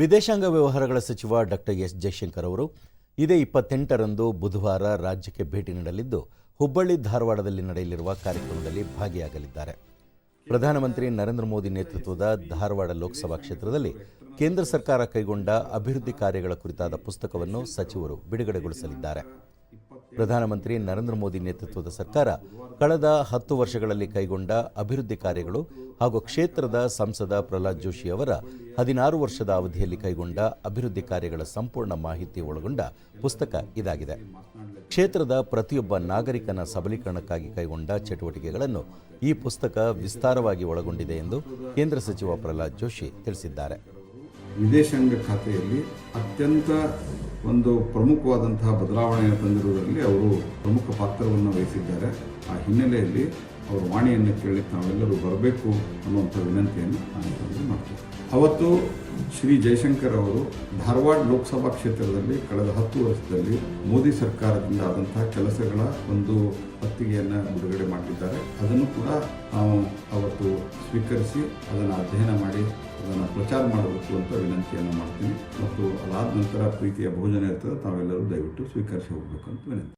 ವಿದೇಶಾಂಗ ವ್ಯವಹಾರಗಳ ಸಚಿವ ಡಾಕ್ಟರ್ ಎಸ್ ಜಯಶಂಕರ್ ಅವರು ಇದೇ ಇಪ್ಪತ್ತೆಂಟರಂದು ಬುಧವಾರ ರಾಜ್ಯಕ್ಕೆ ಭೇಟಿ ನೀಡಲಿದ್ದು, ಹುಬ್ಬಳ್ಳಿ ಧಾರವಾಡದಲ್ಲಿ ನಡೆಯಲಿರುವ ಕಾರ್ಯಕ್ರಮದಲ್ಲಿ ಭಾಗಿಯಾಗಲಿದ್ದಾರೆ. ಪ್ರಧಾನಮಂತ್ರಿ ನರೇಂದ್ರ ಮೋದಿ ನೇತೃತ್ವದ ಧಾರವಾಡ ಲೋಕಸಭಾ ಕ್ಷೇತ್ರದಲ್ಲಿ ಕೇಂದ್ರ ಸರ್ಕಾರ ಕೈಗೊಂಡ ಅಭಿವೃದ್ಧಿ ಕಾರ್ಯಗಳ ಕುರಿತಾದ ಪುಸ್ತಕವನ್ನು ಸಚಿವರು ಬಿಡುಗಡೆಗೊಳಿಸಲಿದ್ದಾರೆ. ಪ್ರಧಾನಮಂತ್ರಿ ನರೇಂದ್ರ ಮೋದಿ ನೇತೃತ್ವದ ಸರ್ಕಾರ ಕಳೆದ ಹತ್ತು ವರ್ಷಗಳಲ್ಲಿ ಕೈಗೊಂಡ ಅಭಿವೃದ್ಧಿ ಕಾರ್ಯಗಳು ಹಾಗೂ ಕ್ಷೇತ್ರದ ಸಂಸದ ಪ್ರಹ್ಲಾದ್ ಜೋಶಿ ಅವರ ಹದಿನಾರು ವರ್ಷದ ಅವಧಿಯಲ್ಲಿ ಕೈಗೊಂಡ ಅಭಿವೃದ್ಧಿ ಕಾರ್ಯಗಳ ಸಂಪೂರ್ಣ ಮಾಹಿತಿ ಒಳಗೊಂಡ ಪುಸ್ತಕ ಇದಾಗಿದೆ. ಕ್ಷೇತ್ರದ ಪ್ರತಿಯೊಬ್ಬ ನಾಗರಿಕನ ಸಬಲೀಕರಣಕ್ಕಾಗಿ ಕೈಗೊಂಡ ಚಟುವಟಿಕೆಗಳನ್ನು ಈ ಪುಸ್ತಕ ವಿಸ್ತಾರವಾಗಿ ಒಳಗೊಂಡಿದೆ ಎಂದು ಕೇಂದ್ರ ಸಚಿವ ಪ್ರಹ್ಲಾದ್ ಜೋಶಿ ತಿಳಿಸಿದ್ದಾರೆ. ವಿದೇಶಾಂಗ ಖಾತೆಯಲ್ಲಿ ಅತ್ಯಂತ ಒಂದು ಪ್ರಮುಖವಾದಂತಹ ಬದಲಾವಣೆಯನ್ನು ತಂದಿರುವುದರಲ್ಲಿ ಅವರು ಪ್ರಮುಖ ಪಾತ್ರವನ್ನು ವಹಿಸಿದ್ದಾರೆ. ಆ ಹಿನ್ನೆಲೆಯಲ್ಲಿ ಅವರ ವಾಣಿಯನ್ನು ಕೇಳಿ ನಾವೆಲ್ಲರೂ ಬರಬೇಕು ಅನ್ನುವಂಥ ವಿನಂತಿಯನ್ನು ನಾನು ಮಾಡ್ತೇನೆ. ಅವತ್ತು ಶ್ರೀ ಜಯಶಂಕರ್ ಅವರು ಧಾರವಾಡ ಲೋಕಸಭಾ ಕ್ಷೇತ್ರದಲ್ಲಿ ಕಳೆದ ಹತ್ತು ವರ್ಷದಲ್ಲಿ ಮೋದಿ ಸರ್ಕಾರದಿಂದ ಆದಂತಹ ಕೆಲಸಗಳ ಒಂದು ಪತ್ತಿಗೆಯನ್ನು ಬಿಡುಗಡೆ ಮಾಡಿದ್ದಾರೆ. ಅದನ್ನು ಕೂಡ ನಾವು ಅವತ್ತು ಸ್ವೀಕರಿಸಿ ಅದನ್ನು ಅಧ್ಯಯನ ಮಾಡಿ ಅದನ್ನು ಪ್ರಚಾರ ಮಾಡಬೇಕು ಅಂತ ವಿನಂತಿಯನ್ನು ಮಾಡ್ತೀನಿ. ಮತ್ತು ಅದಾದ ನಂತರ ಪ್ರೀತಿಯ ಭೋಜನ ಇರ್ತದೆ, ತಾವೆಲ್ಲರೂ ದಯವಿಟ್ಟು ಸ್ವೀಕರಿಸಿ ಹೋಗಬೇಕು ಅಂತ ವಿನಂತಿ.